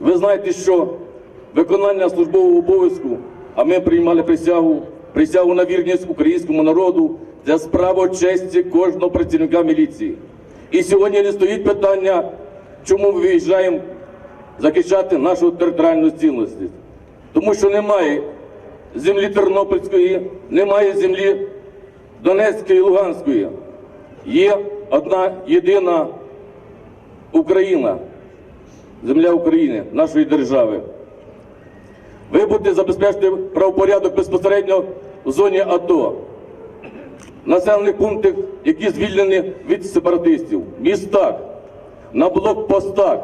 Ви знаєте, що виконання службового обов'язку, а ми приймали присягу, присягу на вірність українському народу, це справа честі кожного працівника міліції. І сьогодні не стоїть питання, чому ми виїжджаємо захищати нашу територіальну цінність. Тому що немає землі Тернопільської, немає землі Донецької і Луганської. Є одна єдина Україна, земля України, нашої держави. Ви будете забезпечити правопорядок безпосередньо в зоні АТО, населених пунктах, які звільнені від сепаратистів, містах, на блокпостах.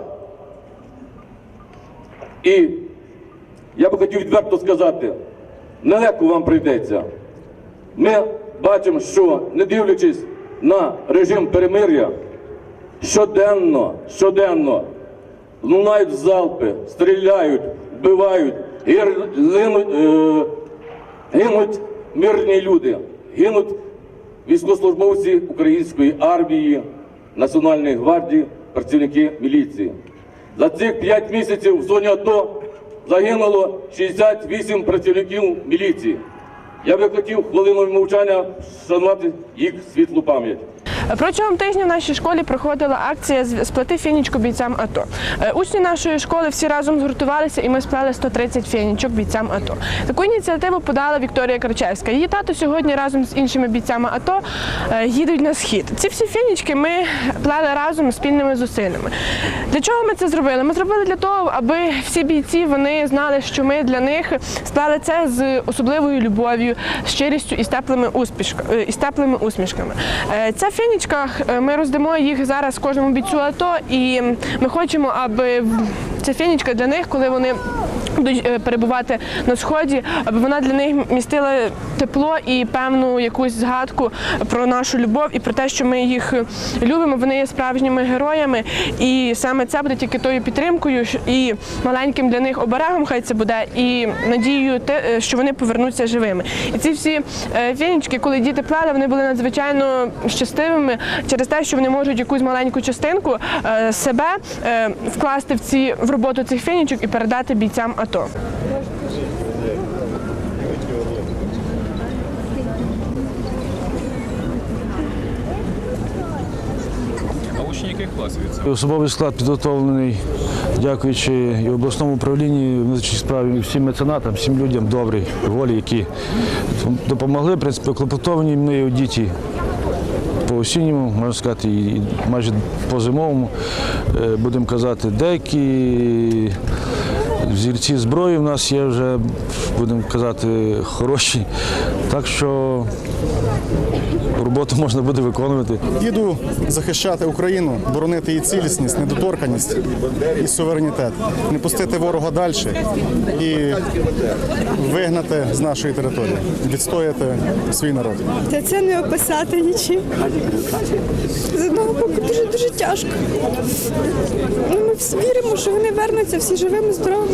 І я би хотів відверто сказати, нелегко вам прийдеться. Ми бачимо, що не дивлячись на режим перемир'я, щоденно, щоденно лунають залпи, стріляють, вбивають, гир- гинуть, е, гинуть мирні люди, гинуть військовослужбовці української армії, Національної гвардії, працівники міліції. За цих 5 місяців в зоні АТО загинуло 68 працівників міліції. Я би хотів хвилиною мовчання шанувати їх світлу пам'ять. Протягом тижня в нашій школі проходила акція сплати фінічку бійцям АТО. Е, Учні нашої школи всі разом згуртувалися і ми сплели 130 фінічок бійцям АТО. Таку ініціативу подала Вікторія Кричевська. Її тато сьогодні разом з іншими бійцями АТО е, їдуть на схід. Ці всі фінічки ми плели разом спільними зусиллями. Для чого ми це зробили? Ми зробили для того, аби всі бійці вони знали, що ми для них сплели це з особливою любов'ю, щирістю і з теплими е, усмішками. Ця фінічка, е, ми роздамо їх зараз кожному бійцю АТО, і ми хочемо, аби ця фінічка для них, коли вони перебувати на сході, аби вона для них містила тепло і певну якусь згадку про нашу любов і про те, що ми їх любимо. Вони є справжніми героями, і саме це буде тільки тою підтримкою і маленьким для них оберегом, хай це буде, і надією, те, е, що вони повернуться живими. І ці всі е, фінічки, коли діти плели, вони були надзвичайно щасливими через те, що вони можуть якусь маленьку частинку е, себе е, вкласти в ці в роботу цих фінічок і передати бійцям АТО. Яких класів? Особовий склад підготовлений, дякуючи і обласному управлінні внутрішніх справ, і всім меценатам, всім людям добрій волі, які допомогли, в принципі, клопотовані мною діти по осінньому, можна сказати, і майже по зимовому, е, будемо казати, деякі взірці зброї в нас є вже, будемо казати, хороші. Так що роботу можна буде виконувати. Їду захищати Україну, боронити її цілісність, недоторканість і суверенітет, не пустити ворога далі і вигнати з нашої території, відстояти свій народ. Та це не описати нічим. З одного боку дуже дуже тяжко. Ну, Ми всі віримо, що вони вернуться всі живими, здоровими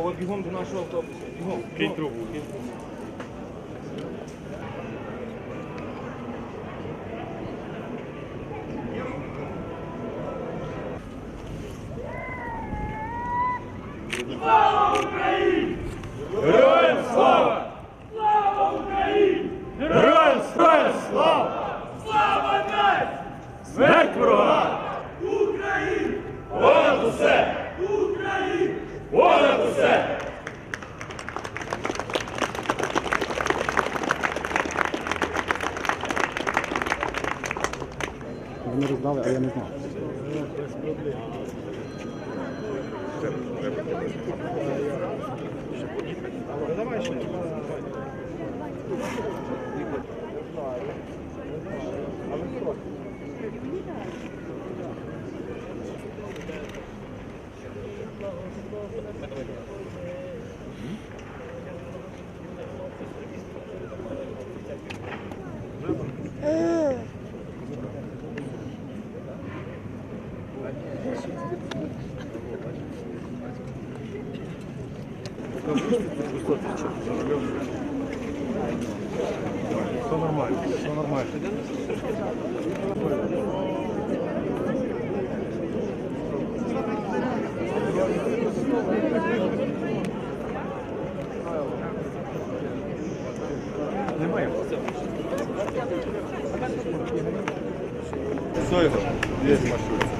Ovo je bihun do našeg autobusa. Bihun. Роздали, а я не знав. Все нормально, все нормально. Немає. Все його, є машина.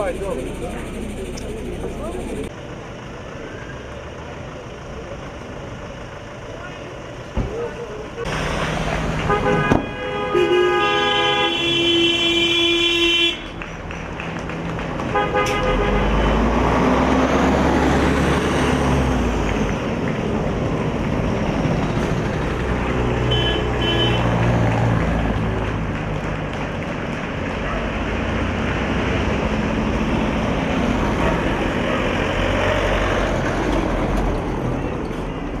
Haydi oğlum.